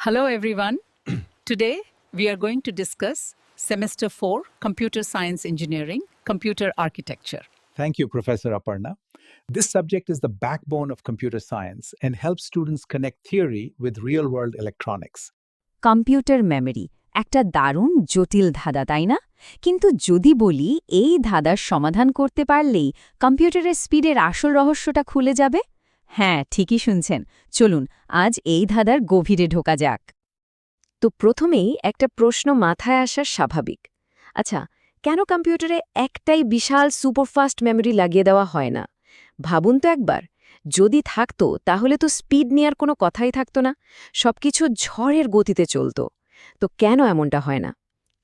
Hello, everyone. Today, we are going to discuss Semester 4 Computer Science Engineering, Computer Architecture. Thank you, Professor Aparna. This subject is the backbone of computer science and helps students connect theory with real world electronics. Computer memory একটা দারুণ জটিল ধাঁধা তাই না কিন্তু যদি বলি এই ধাঁধার সমাধান করতে পারলেই কম্পিউটারের স্পিডের আসল রহস্যটা খুলে যাবে হ্যাঁ ঠিকই শুনছেন। চলুন, আজ এই ধাঁধার গভীরে ঢোকা যাক। তো প্রথমেই একটা প্রশ্ন মাথায় আসার স্বাভাবিক। আচ্ছা কেন কম্পিউটারে একটাই বিশাল সুপারফাস্ট মেমরি লাগিয়ে দেওয়া হয় না? ভাবুন তো একবার। যদি থাকতো, তাহলে তো স্পিড নেয়ার কোনো কথাই থাকতো না। সবকিছু ঝড়ের গতিতে চলত। তো কেন এমনটা হয় না?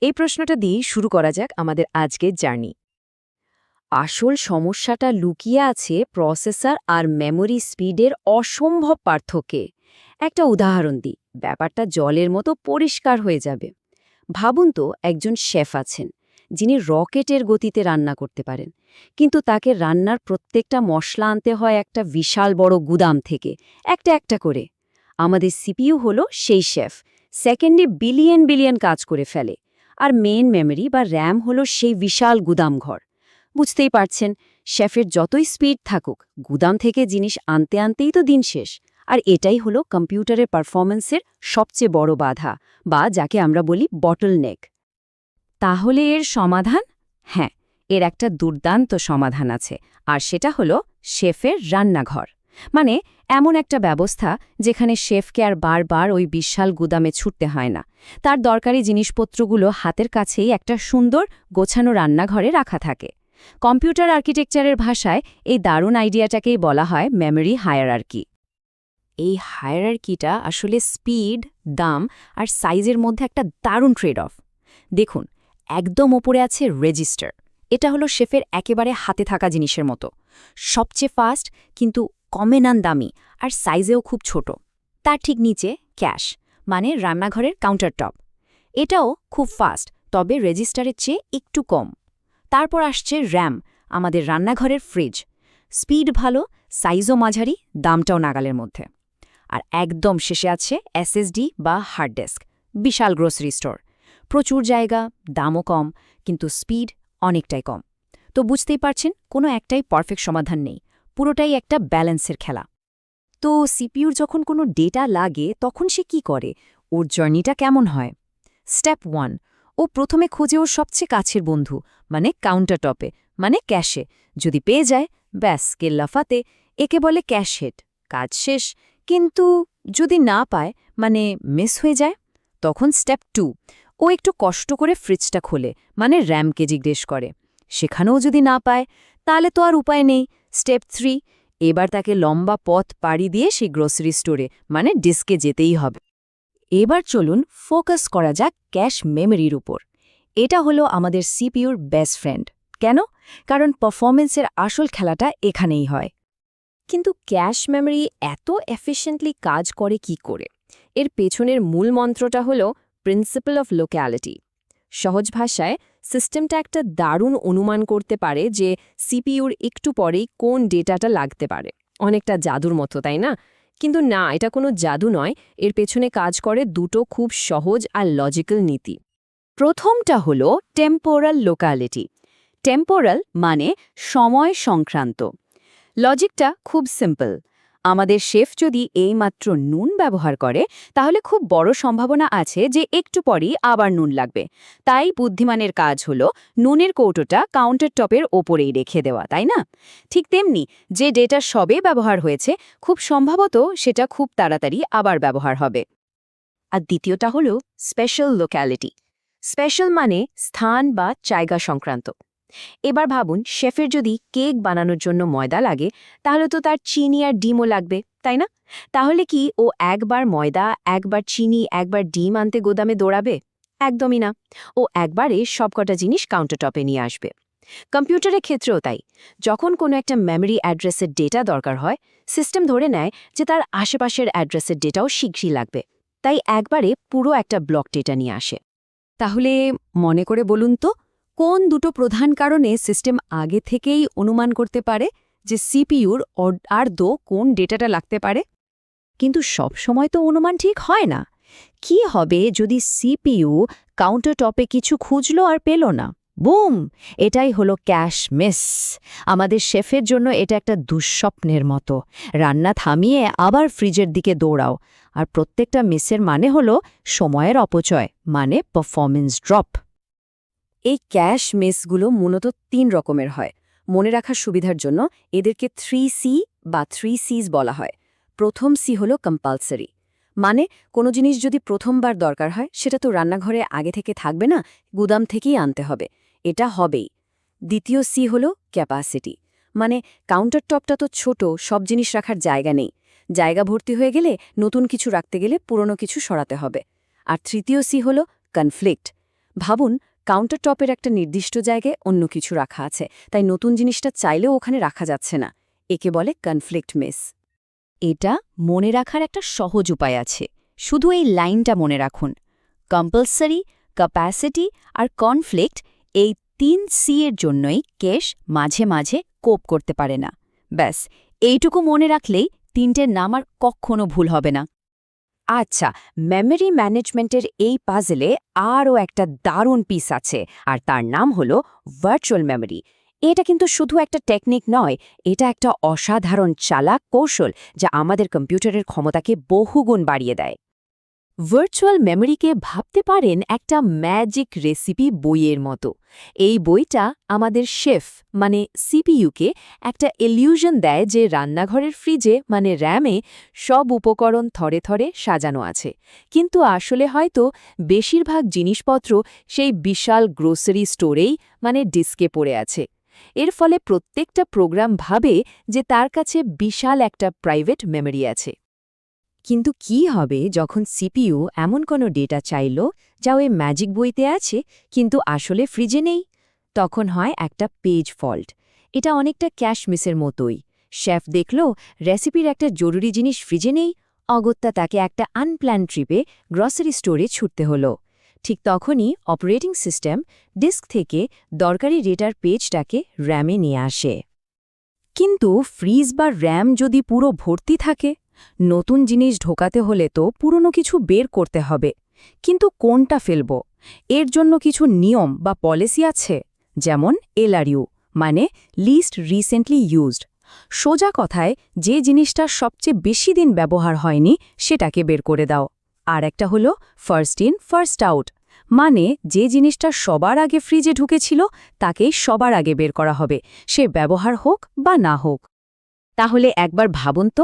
এই প্রশ্নটা দিয়েই শুরু করা যাক আমাদের আজকের জার্নি। আসল সমস্যাটা লুকিয়ে আছে প্রসেসর আর মেমোরি স্পিডের অসম্ভব পার্থক্যে। একটা উদাহরণ দিই, ব্যাপারটা জলের মতো পরিষ্কার হয়ে যাবে। ভাবুন তো, একজন শেফ আছেন, যিনি রকেটের গতিতে রান্না করতে পারেন, কিন্তু তাকে রান্নার প্রত্যেকটা মশলা আনতে হয় একটা বিশাল বড় গুদাম থেকে, একটা একটা করে। আমাদের সিপিইউ হলো সেই শেফ, সেকেন্ডে বিলিয়ন বিলিয়ন কাজ করে ফেলে, আর মেন মেমরি বা র্যাম হলো সেই বিশাল গুদামঘর বুঝতেই পারছেন, শেফের যতই স্পিড থাকুক, গুদাম থেকে জিনিস আনতে আনতেই তো দিন শেষ। আর এটাই হলো কম্পিউটারের পারফরমেন্সের সবচেয়ে বড় বাধা, বা যাকে আমরা বলি বটল নেক তাহলে এর সমাধান? হ্যাঁ এর একটা দুর্দান্ত সমাধান আছে, আর সেটা হলো শেফের রান্নাঘর। মানে এমন একটা ব্যবস্থা যেখানে শেফকে আর বারবার ওই বিশাল গুদামে ছুটতে হয় না। তার দরকারি জিনিসপত্রগুলো হাতের কাছেই একটা সুন্দর গোছানো রান্নাঘরে রাখা থাকে। কম্পিউটার আর্কিটেকচারের ভাষায় এই দারুণ আইডিয়াটাকেই বলা হয় মেমরি হায়ারার্কি। এই হায়ারার্কিটা আসলে স্পিড, দাম আর সাইজের মধ্যে একটা দারুণ ট্রেড অফ দেখুন, একদম ওপরে আছে রেজিস্টার। এটা হলো শেফের একেবারে হাতে থাকা জিনিসের মতো। সবচেয়ে ফাস্ট, কিন্তু কমে নান দামি আর সাইজেও খুব ছোট। তার ঠিক নিচে ক্যাশ মানে রান্নাঘরের কাউন্টার টপ এটাও খুব ফাস্ট, তবে রেজিস্টারের চেয়ে একটু কম। তারপর আসছে র্যাম, আমাদের রান্নাঘরের ফ্রিজ। স্পিড ভালো, সাইজও মাঝারি, দামটাও নাগালের মধ্যে। আর একদম শেষে আছে এসএসডি বা হার্ড ডেস্ক বিশাল গ্রোসারি স্টোর প্রচুর জায়গা, দামও কম, কিন্তু স্পিড অনেকটাই কম। তো বুঝতেই পারছেন, কোনো একটাই পারফেক্ট সমাধান নেই, পুরোটাই একটা ব্যালেন্সের খেলা। তো সিপিউর যখন কোনো ডেটা লাগে, তখন সে কি করে? ওর জার্নিটা কেমন হয়? স্টেপ ওয়ান ও প্রথমে খোঁজে ওর সবচেয়ে কাছের বন্ধু মানে কাউন্টার টপে মানে ক্যাশে যদি পেয়ে যায়, ব্যাস কেল্লাফাতে একে বলে ক্যাশ হেড কাজ শেষ। কিন্তু যদি না পায় মানে মিস হয়ে যায়, তখন স্টেপ টু ও একটু কষ্ট করে ফ্রিজটা খোলে মানে র্যামকে জিজ্ঞেস করে। সেখানেও যদি না পায়, তাহলে তো আর উপায় নেই। স্টেপ থ্রি এবার তাকে লম্বা পথ পাড়ি দিয়ে সেই গ্রোসারি স্টোরে মানে ডিস্কে যেতেই হবে। এবার চলুন ফোকাস করা যাক ক্যাশ মেমরির উপর। এটা হলো আমাদের সিপিউর বেস্ট ফ্রেন্ড। কেন? কারণ পারফরমেন্সের আসল খেলাটা এখানেই হয়। কিন্তু ক্যাশ মেমরি এত এফিশিয়েন্টলি কাজ করে কি করে? এর পেছনের মূল মন্ত্রটা হল প্রিন্সিপাল অফ লোক্যালিটি সহজ ভাষায়, সিস্টেমটা একটা দারুণ অনুমান করতে পারে যে সিপিইউর একটু পরেই কোন ডেটাটা লাগতে পারে। অনেকটা জাদুর মতো, তাই না? কিন্তু না, এটা কোনো জাদু নয়। এর পেছনে কাজ করে দুটো খুব সহজ আর লজিক্যাল নীতি। প্রথমটা হল টেম্পোরাল লোকালিটি টেম্পোরাল মানে সময় সংক্রান্ত। লজিকটা খুব সিম্পল আমাদের শেফ যদি এইমাত্র নুন ব্যবহার করে, তাহলে খুব বড় সম্ভাবনা আছে যে একটু পরেই আবার নুন লাগবে। তাই বুদ্ধিমানের কাজ হল নুনের কৌটোটা কাউন্টার টপের ওপরেই রেখে দেওয়া, তাই না? ঠিক তেমনি যে ডেটা সবে ব্যবহার হয়েছে, খুব সম্ভবত সেটা খুব তাড়াতাড়ি আবার ব্যবহার হবে। আর দ্বিতীয়টা হল স্পেশাল লোক্যালিটি স্পেশাল মানে স্থান বা জায়গা সংক্রান্ত। এবার ভাবুন, শেফের যদি কেক বানানোর জন্য ময়দা লাগে, তাহলে তো তার চিনি আর ডিমও লাগবে, তাই না? তাহলে কি ও একবার ময়দা, একবার চিনি, একবার ডিম আনতে গোদামে দৌড়াবে? একদমই না। ও একবারে সবকটা জিনিস কাউন্টারটপে নিয়ে আসবে। কম্পিউটারের ক্ষেত্রেও তাই। যখন কোনো একটা মেমরি অ্যাড্রেসের ডেটা দরকার হয় সিস্টেম ধরে নেয় যে তার আশেপাশের অ্যাড্রেসের ডেটাও শীঘ্রই লাগবে। তাই একবারে পুরো একটা ব্লক ডেটা নিয়ে আসে। তাহলে মনে করে বলুন তো কোন দুটো প্রধান কারণে সিস্টেম আগে থেকেই অনুমান করতে পারে যে সিপিইউর দো কোন ডেটাটা লাগতে পারে? কিন্তু সব সময় তো অনুমান ঠিক হয় না। কি হবে যদি সিপিইউ কাউন্টার টপে কিছু খুঁজলো আর পেল না? বুম! এটাই হলো ক্যাশ মিস। আমাদের শেফের জন্য এটা একটা দুঃস্বপ্নের মতো। রান্না থামিয়ে আবার ফ্রিজের দিকে দৌড়াও। আর প্রত্যেকটা মিসের মানে হলো সময়ের অপচয় মানে পারফরমেন্স ড্রপ এই ক্যাশ মিসগুলো মূলত তিন রকমের হয়। মনে রাখার সুবিধার জন্য এদেরকে থ্রি সি বা থ্রি সিজ বলা হয়। প্রথম সি হলো কম্পালসারি মানে কোনো জিনিস যদি প্রথমবার দরকার হয়, সেটা তো রান্নাঘরে আগে থেকে থাকবে না, গুদাম থেকেই আনতে হবে। এটা হবেই। দ্বিতীয় সি হলো ক্যাপাসিটি মানে কাউন্টার টপটা তো ছোট, সব জিনিস রাখার জায়গা নেই। জায়গা ভর্তি হয়ে গেলে নতুন কিছু রাখতে গেলে পুরনো কিছু সরাতে হবে। আর তৃতীয় সি হলো কনফ্লিক্ট ভাবুন কাউন্টার টপের একটা নির্দিষ্ট জায়গায় অন্য কিছু রাখা আছে, তাই নতুন জিনিসটা চাইলেও ওখানে রাখা যাচ্ছে না। একে বলে কনফ্লিক্ট মিস এটা মনে রাখার একটা সহজ উপায় আছে। শুধু এই লাইনটা মনে রাখুন। কম্পালসারি ক্যাপাসিটি আর কনফ্লিক্ট এই তিন সি এর জন্যই কেশ মাঝে মাঝে কোপ করতে পারে না। ব্যাস, এইটুকু মনে রাখলেই তিনটের নাম আর কখনো ভুল হবে না। আচ্ছা মেমরি ম্যানেজমেন্টের এই পাজলে আরও একটা দারুণ পিস আছে, আর তার নাম হল ভার্চুয়াল মেমরি এটা কিন্তু শুধু একটা টেকনিক নয়, এটা একটা অসাধারণ চালাক কৌশল যা আমাদের কম্পিউটারের ক্ষমতাকে বহুগুণ বাড়িয়ে দেয়। ভার্চুয়াল মেমরিকে ভাবতে পারেন একটা ম্যাজিক রেসিপি বইয়ের মতো। এই বইটা আমাদের শেফ মানে সিপিইউকে একটা এলিউশন দেয় যে রান্নাঘরের ফ্রিজে মানে র্যামে সব উপকরণ থরে থরে সাজানো আছে। কিন্তু আসলে হয়তো বেশিরভাগ জিনিসপত্র সেই বিশাল গ্রোসারি স্টোরেই মানে ডিস্কে পড়ে আছে। এর ফলে প্রত্যেকটা প্রোগ্রাম ভাবে যে তার কাছে বিশাল একটা প্রাইভেট মেমরি আছে। কিন্তু কি হবে যখন সিপিইউ এমন কোনো ডেটা চাইল যা ওই ম্যাজিক বইতে আছে, কিন্তু আসলে ফ্রিজে নেই? তখন হয় একটা পেজ ফল্ট। এটা অনেকটা ক্যাশ মিসের মতোই। শেফ দেখল, রেসিপির একটা জরুরি জিনিস ফ্রিজে নেই। অগত্যা তাকে একটা আনপ্ল্যান ট্রিপে গ্রসারি স্টোরে ছুটতে হলো। ঠিক তখনই অপারেটিং সিস্টেম ডিস্ক থেকে দরকারি ডেটার পেজটাকে র্যামে নিয়ে আসে। কিন্তু ফ্রিজ বা র্যাম যদি পুরো ভর্তি থাকে নতুন জিনিস ঢোকাতে হলে তো পুরনো কিছু বের করতে হবে। কিন্তু কোনটা ফেলব? এর জন্য কিছু নিয়ম বা পলিসি আছে? যেমন এলআরইউ মানে লিস্ট রিসেন্টলি ইউজড। সোজা কথায়, যে জিনিসটা সবচেয়ে বেশি দিন ব্যবহার হয়নি, সেটাকে বের করে দাও। আর একটা হলো ফার্স্ট ইন, ফার্স্ট আউট মানে যে জিনিসটা সবার আগে ফ্রিজে ঢুকেছিল, তাকেই সবার আগে বের করা হবে, সে ব্যবহার হোক বা না হোক। তাহলে একবার ভাবুন তো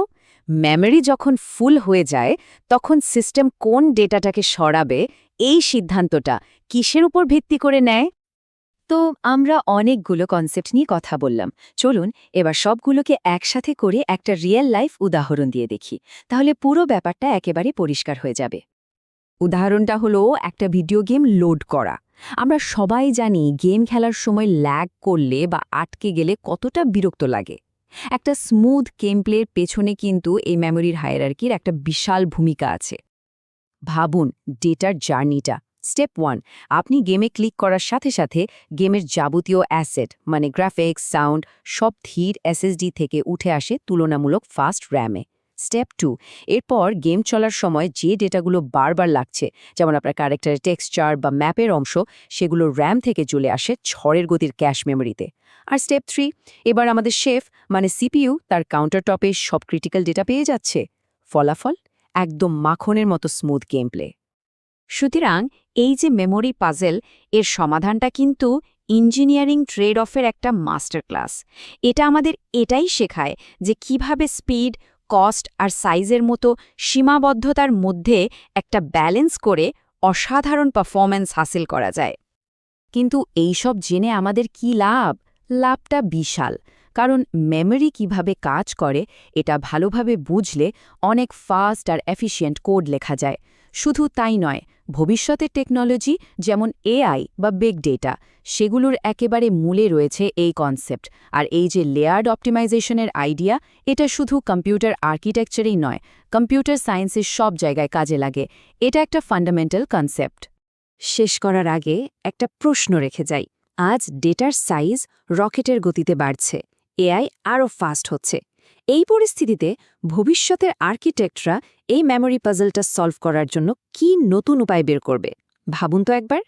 মেমরি যখন ফুল হয়ে যায়, তখন সিস্টেম কোন ডেটাটাকে সরাবে, এই সিদ্ধান্তটা কিসের উপর ভিত্তি করে নেয়? তো আমরা অনেকগুলো কনসেপ্ট নিয়ে কথা বললাম। চলুন এবার সবগুলোকে একসাথে করে একটা রিয়েল লাইফ উদাহরণ দিয়ে দেখি। তাহলে পুরো ব্যাপারটা একেবারে পরিষ্কার হয়ে যাবে। উদাহরণটা হলো একটা ভিডিও গেম লোড করা। আমরা সবাই জানি গেম খেলার সময় ল্যাগ করলে বা আটকে গেলে কতটা বিরক্ত লাগে। একটা স্মুথ গেমপ্লের পেছনে কিন্তু এই মেমোরির হায়ারার্কির একটা বিশাল ভূমিকা আছে। ভাবুন ডেটার জার্নিটা স্টেপ ওয়ান আপনি গেমে ক্লিক করার সাথে সাথে গেমের যাবতীয় অ্যাসেট মানে গ্রাফিক্স সাউন্ড সব ধীর এসএসডি থেকে উঠে আসে তুলনামূলক ফাস্ট র্যামে স্টেপ টু এরপর গেম চলার সময় যে ডেটাগুলো বারবার লাগছে, যেমন আপনার ক্যারেক্টারের টেক্সচার বা ম্যাপের অংশ, সেগুলো র্যাম থেকে চলে আসে ছড়ের গতির ক্যাশ মেমোরিতে আর স্টেপ থ্রি এবার আমাদের শেফ মানে সিপিইউ তার কাউন্টার টপে সব ক্রিটিক্যাল ডেটা পেয়ে যাচ্ছে। ফলাফল? একদম মাখনের মতো স্মুথ গেম প্লে সুতরাং এই যে মেমোরি পাজেল এর সমাধানটা কিন্তু ইঞ্জিনিয়ারিং ট্রেড অফের একটা মাস্টার ক্লাস এটা আমাদের এটাই শেখায় যে কীভাবে স্পিড কস্ট আর সাইজের মতো সীমাবদ্ধতার মধ্যে একটা ব্যালেন্স করে অসাধারণ পারফরম্যান্স হাসিল করা যায়। কিন্তু এইসব জেনে আমাদের কি লাভ? লাভটা বিশাল। কারণ মেমরি কীভাবে কাজ করে, এটা ভালোভাবে বুঝলে অনেক ফাস্ট আর এফিশিয়েন্ট কোড লেখা যায়। শুধু তাই নয় ভবিষ্যতের টেকনোলজি যেমন এআই বা বিগ ডেটা, সেগুলোর একেবারে মূলে রয়েছে এই কনসেপ্ট। আর এই যে লেয়ার্ড অপটিমাইজেশনের আইডিয়া, এটা শুধু কম্পিউটার আর্কিটেকচারেই নয়, কম্পিউটার সায়েন্সের সব জায়গায় কাজে লাগে। এটা একটা ফান্ডামেন্টাল কনসেপ্ট। শেষ করার আগে একটা প্রশ্ন রেখে যাই। আজ ডেটার সাইজ রকেটের গতিতে বাড়ছে। এআই আরও ফাস্ট হচ্ছে। এই পরিস্থিতিতে ভবিষ্যতের আর্কিটেক্টরা এই মেমোরি পাজলটা সলভ করার জন্য কি নতুন উপায় বের করবে? ভাবুন তো একবার।